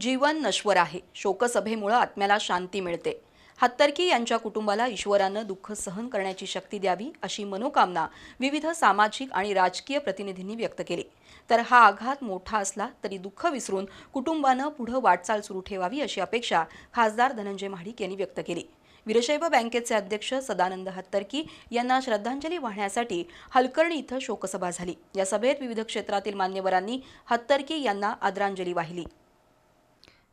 जीवन नश्वर आहे. शोकसभेमुळं आत्म्याला शांती मिळते. हत्तरकी यांच्या कुटुंबाला ईश्वरानं दुःख सहन करण्याची शक्ती द्यावी अशी मनोकामना विविध सामाजिक आणि राजकीय प्रतिनिधींनी व्यक्त केली. तर हा आघात मोठा असला तरी दुःख विसरून कुटुंबानं पुढं वाटचाल सुरू ठेवावी अशी अपेक्षा खासदार धनंजय महाडिक यांनी व्यक्त केली. वीरशैव बँकेचे अध्यक्ष सदानंद हत्तरकी यांना श्रद्धांजली वाहण्यासाठी हलकर्णी इथं शोकसभा झाली. या सभेत विविध क्षेत्रातील मान्यवरांनी हत्तरकी यांना आदरांजली वाहिली.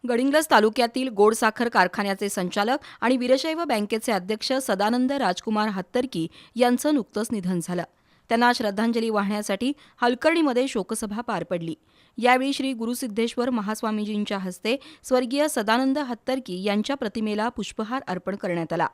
गडिंग्लज तालुक्यातील गोड साखर कारखान्याचे संचालक आणि वीरशैव बँकेचे अध्यक्ष सदानंद राजकुमार हत्तरकी यांचं नुकतंच निधन झालं. त्यांना श्रद्धांजली वाहण्यासाठी हलकर्णीमध्ये शोकसभा पार पडली. यावेळी श्री गुरुसिद्धेश्वर महास्वामीजींच्या हस्ते स्वर्गीय सदानंद हत्तरकी यांच्या प्रतिमेला पुष्पहार अर्पण करण्यात आला.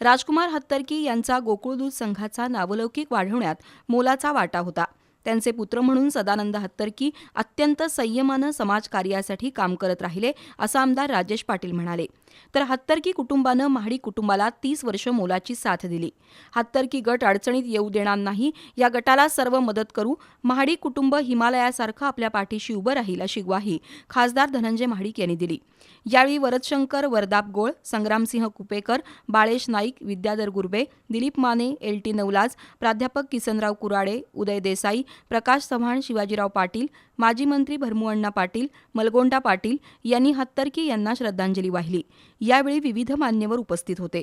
राजकुमार हत्तरकी यांचा गोकुळदूत संघाचा नावलौकिक वाढवण्यात मोलाचा वाटा होता. त्यांचे पुत्र म्हणून सदानंद हत्तरकी अत्यंत संयमानं समाजकार्यासाठी काम करत राहिले असं आमदार राजेश पाटील म्हणाले. तर हत्तरकी कुटुंबानं महाडी कुटुंबाला तीस वर्ष मोलाची साथ दिली. हत्तरकी गट अडचणीत येऊ देणार नाही या गटाला सर्व मदत करू महाडी कुटुंब हिमालयासारखं आपल्या पाठीशी उभं राहील अशी ग्वाही खासदार धनंजय महाडिक यांनी दिली. यावेळी वरदशंकर वरदाप गोळ संग्रामसिंह कुपेकर बाळेश नाईक विद्याधर गुर्बे दिलीप माने एल टी नवलाज प्राध्यापक किसनराव कुराडे उदय देसाई प्रकाश चव्हाण शिवाजीराव पाटील माजी मंत्री भरमुअण्णा पाटील मलगोंडा पाटील यांनी हत्तरकी यांना श्रद्धांजली वाहिली. यावेळी विविध मान्यवर उपस्थित होते.